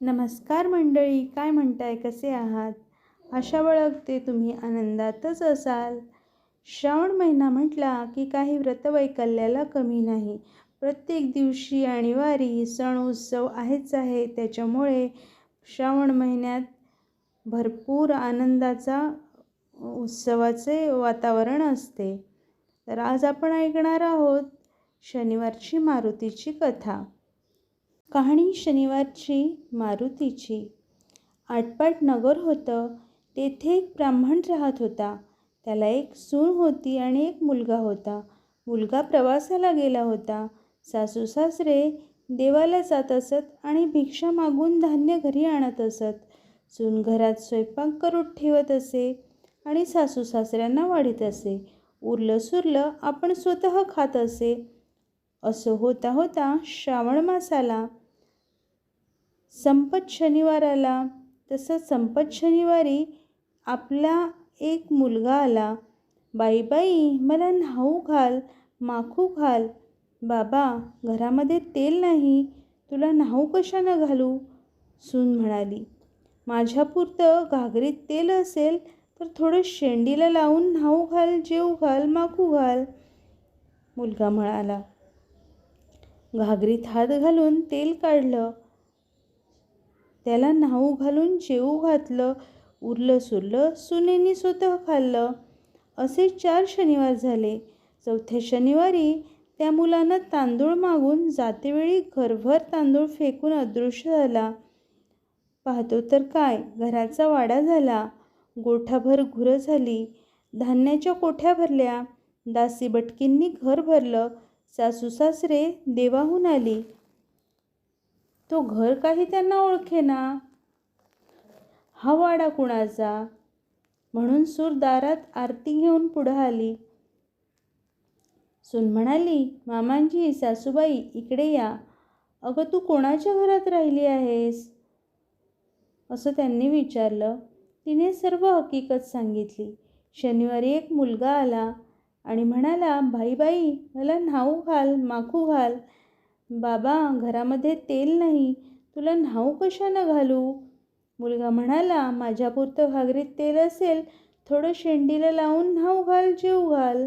नमस्कार मंडळी काय म्हणताय? कसे आहात? अशा बाळगते तुम्ही आनंदातच असाल. श्रावण महिना म्हटला की काही व्रतवैकल्याला कमी नाही. प्रत्येक दिवशी आणि वारी सण उत्सव आहेच आहे. त्याच्यामुळे श्रावण महिन्यात भरपूर आनंदाचा उत्सवाचे वातावरण असते. तर आज आपण ऐकणार आहोत शनिवारची मारुतीची कथा. कहाणी शनिवारची मारुतीची. आटपाट नगर होतं तेथे एक ब्राह्मण राहत होता. त्याला एक सून होती आणि एक मुलगा होता. मुलगा प्रवासाला गेला होता. सासू सासरे देवाला जात असत आणि भिक्षा मागून धान्य घरी आणत असत. सून घरात स्वयंपाक करून ठेवत असे आणि सासू सासऱ्यांना वाढीत असे. उरलं सुरलं आपण स्वतः खात असे. असं होता होता श्रावण मास आला संपत शनिवार आला तसं संपत शनिवारी आपला एक मुलगा आला. बाई बाई मला न्हाऊ घाल माखू घाल. बाबा घरामध्ये तेल नाही तुला न्हाऊ कशानं घालू? सून म्हणाली. माझ्यापुरतं घागरीत तेल असेल तर थोडं शेंडीला लावून न्हाऊ घाल जेऊ घाल माखू घाल. मुलगा म्हणाला. घागरीत हात घालून तेल काढलं. त्याला न्हाऊ घालून जेवू घातलं. उरलं सुरलं सुनेनी स्वतः खाल्लं. असे चार शनिवार झाले. चौथ्या शनिवारी त्या मुलानं तांदूळ मागून जातेवेळी घरभर तांदूळ फेकून अदृश्य झाला. पाहतो तर काय? घराचा वाडा झाला. गोठाभर घुरं झाली. धान्याच्या कोठ्या भरल्या? दासी बटकींनी घर भरलं. सासू सासरे देवाहून आली. तो घर काही त्यांना ओळखेना. हा वाडा कुणाचा? म्हणून सूर दारात आरती घेऊन पुढं आली. सून म्हणाली मामांजी सासूबाई इकडे या. अगं तू कोणाच्या घरात राहिली आहेस? असं त्यांनी विचारलं. तिने सर्व हकीकत सांगितली. शनिवारी एक मुलगा आला. आणि म्हणाला भाई बाई मला न्हाऊ घाल माखू घाल. बाबा घरामध्ये तेल नाही. तुला न्हाऊ कशानं घालू? मुलगा म्हणाला माझ्यापुरतं घागरीत तेल असेल थोडं शेंडीला लावून न्हाऊ घाल जेव घाल.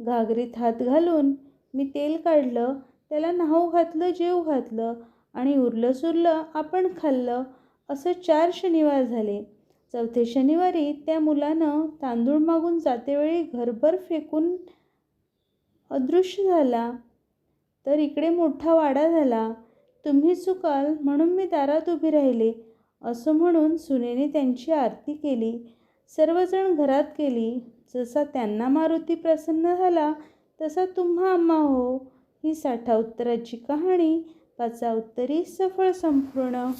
घागरीत हात घालून मी तेल काढलं त्याला न्हाऊ घातलं जेव घातलं आणि उरलं सुरलं आपण खाल्लं असं चार शनिवार झाले. चौथे शनिवारी त्या मुलानं तांदूळ मागून जातेवेळी घरभर फेकून अदृश्य झाला. तर इकडे मोठा वाडा झाला. तुम्ही चुकाल म्हणून मी दारात उभी राहिले असं म्हणून सुनेने त्यांची आरती केली. सर्वजण घरात गेली. जसा त्यांना मारुती प्रसन्न झाला तसा तुम्हा आम्हा हो. ही साठा उत्तराची कहाणी पाचा उत्तरी सफळ संपूर्ण.